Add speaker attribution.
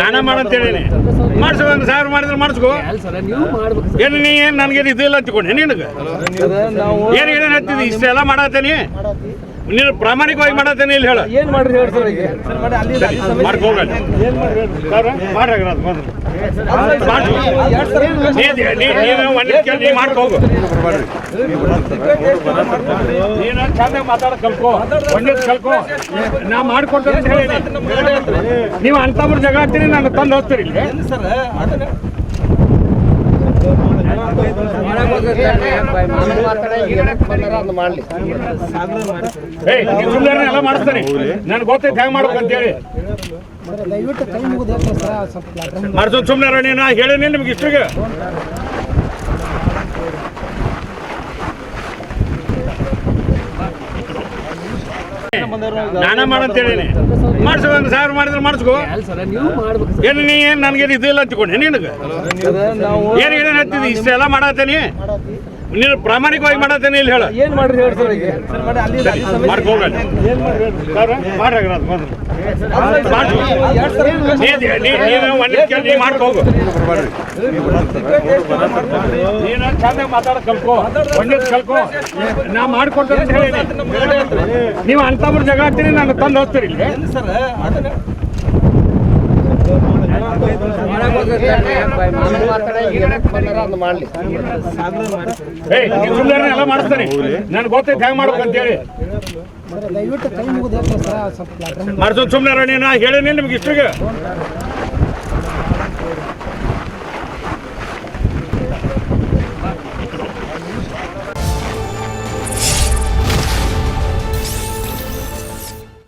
Speaker 1: ನಾನ ಮಾಡಂತ ಹೇಳಿನಿ. ಮಾಡಿಸೋ, ಒಂದು ಸಾವಿರ ಮಾಡಿದ್ರೆ ಮಾಡಿಸ್ಕೋ.
Speaker 2: ನೀವು ಮಾಡ್ಬೇಕು
Speaker 1: ಏನು ನೀ ಏನು ನನಗೆ ಇದು ಇಲ್ಲ ಅಂತಿಕೊಂಡೆ ನಿನಗೆ?
Speaker 2: ನಾವು
Speaker 1: ಏನು ಏನೇನು ಹತ್ತಿದ್ದು ಇಷ್ಟೆಲ್ಲ ಮಾಡತ್ತೇನಿ. ನೀನು ಪ್ರಾಮಾಣಿಕವಾಗಿ ಮಾಡತ್ತೇನೆ ಇಲ್ಲಿ ಹೇಳ.
Speaker 2: ಏನ್ ಮಾಡ್ರಿ ಹೇಳಿ ಸರ್ ಈಗ?
Speaker 1: ಮಾಡ್ಕೋಗಲ್ಲ ಮಾಡ್ಕೋಗು ನೀನು ಚಂದ ಮಾತಾಡ ಕಲ್ಕೋ ಒಂದ್ ಕಲ್ಕೋ ನಾ ಮಾಡ್ಕೊಡ್ತೇನೆ ಅಂತ ಹೇಳಿ ನೀವು ಅಂತವ್ರ ಜಗ ಹಾಕ್ತೀರಿ ನಾನು ತಂದು ಹೋಗ್ತೀರಿ ಇಲ್ಲಿ. ಎಲ್ಲ ಮಾಡಿಸ್ತಾನೆ. ನನ್ಗೆ ಗೊತ್ತೈತೆ ಹೆಂಗೆ
Speaker 3: ಪ್ಲಾಟ್ಫಾರ್ಮ್
Speaker 1: ಮಾಡ್ಸೋದು ಸುಮ್ಮನೆ ನೀನು ಹೇಳಿನಿ ನಿಮ್ಗೆ ಇಷ್ಟಿಗೆ ನಾನ ಮಾಡಂತ ಹೇಳಿನಿ ಮಾಡಿಸೋ ಒಂದು ಸಾವಿರ ಮಾಡಿದ್ರೆ ಮಾಡಿಸ್ಕೋ ಏನು ನೀ ಏನು ನನಗೆ ಇದು ಇಲ್ಲ ಅಂತಿಕೊಂಡೆ ನಿನಗೆ ಏನು ಏನೇನು ಹತ್ತಿದ್ದು ಇಷ್ಟೆಲ್ಲ ಮಾಡತ್ತೇನಿ ನೀನು ಪ್ರಾಮಾಣಿಕವಾಗಿ ಮಾಡತ್ತೇನೆ ಇಲ್ಲಿ ಹೇಳ
Speaker 2: ಏನ್ ಮಾಡ್ರಿ ಹೇಳಿ ಸರ್ ಈಗ
Speaker 1: ಮಾಡ್ಕೋಗಲ್ಲ
Speaker 2: ಏನ್ ಮಾಡ್ರಿ ಹೇಳ್ರಿ
Speaker 1: ಮಾಡ್ರಾಗ ನೀನು ಒಂದು ನೀ ಮಾಡ್ಕೋಗು ನೀನು ಚಂದ ಮಾತಾಡ ಕಲ್ಕೋ ಒಂದೇ ಕಲ್ಕೋ ನಾ ಮಾಡ್ಕೊಡ್ತೇನೆ ಅಂತ ಹೇಳಿ ನೀವು ಅಂತವ್ರ ಜಗ ಹಾಕ್ತೀರಿ ನಾನು ತಂದು ಹೋಗ್ತೀರಿ ಇಲ್ಲಿ ಸುಮ್ಮನೆ ಎಲ್ಲ ಮಾಡಿಸ್ತಾನೆ. ನನ್ಗೆ ಗೊತ್ತೈತೆ ಹೆಂಗೆ ಮಾಡ್ಬೇಕು ಅಂತೇಳಿ. ಮಾಡ್ಸೋದು ಸುಮ್ಮನೆ ನೀನು ಹೇಳೇನಿ ನಿಮ್ಗೆ ಇಷ್ಟಿಗೆ